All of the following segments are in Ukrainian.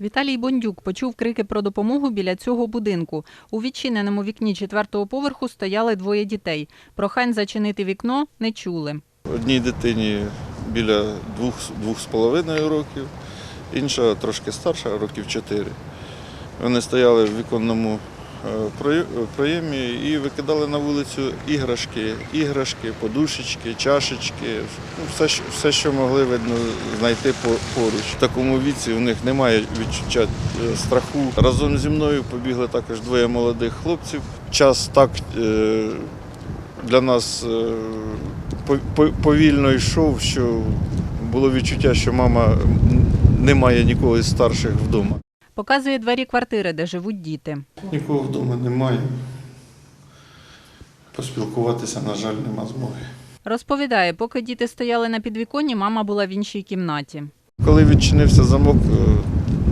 Віталій Бондюк почув крики про допомогу біля цього будинку. У відчиненому вікні четвертого поверху стояли двоє дітей. Прохань зачинити вікно не чули. Одній дитині біля двох, двох з половиною років, інша трошки старша, років чотири. Вони стояли в віконному проємі і викидали на вулицю іграшки, іграшки, подушечки, чашечки, ну, все, все, що могли видно знайти поруч. В такому віці у них немає відчуття е, страху. Разом зі мною побігли також двоє молодих хлопців. Час так е, для нас е, по- по- повільно йшов, що було відчуття, що мама не має нікого із старших вдома. Показує двері квартири, де живуть діти. Нікого вдома немає. Поспілкуватися, на жаль, нема змоги. Розповідає, поки діти стояли на підвіконні, мама була в іншій кімнаті. Коли відчинився замок, е,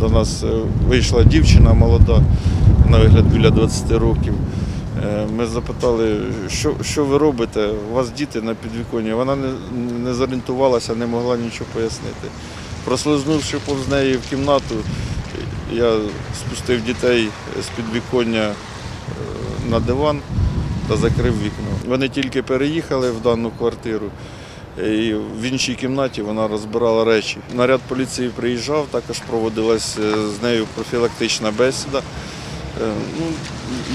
до нас е, вийшла дівчина молода, на вигляд біля 20 років. Е, Ми запитали, що, що ви робите? У вас діти на підвіконні. Вона не, не зорієнтувалася, не могла нічого пояснити. Прослизнувши повз неї в кімнату, я спустив дітей з підвіконня е, на диван та закрив вікно. Вони тільки переїхали в дану квартиру. І в іншій кімнаті вона розбирала речі. Наряд поліції приїжджав, також проводилась е, з нею профілактична бесіда. Е, Ну,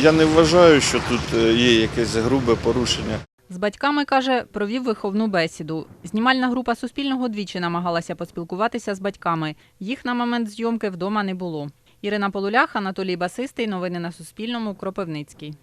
я не вважаю, що тут є якесь грубе порушення. З батьками, каже, провів виховну бесіду. Знімальна група Суспільного двічі намагалася поспілкуватися з батьками. Їх на момент зйомки вдома не було. Ірина Полулях, Анатолій Басистий. Новини на Суспільному. Кропивницький.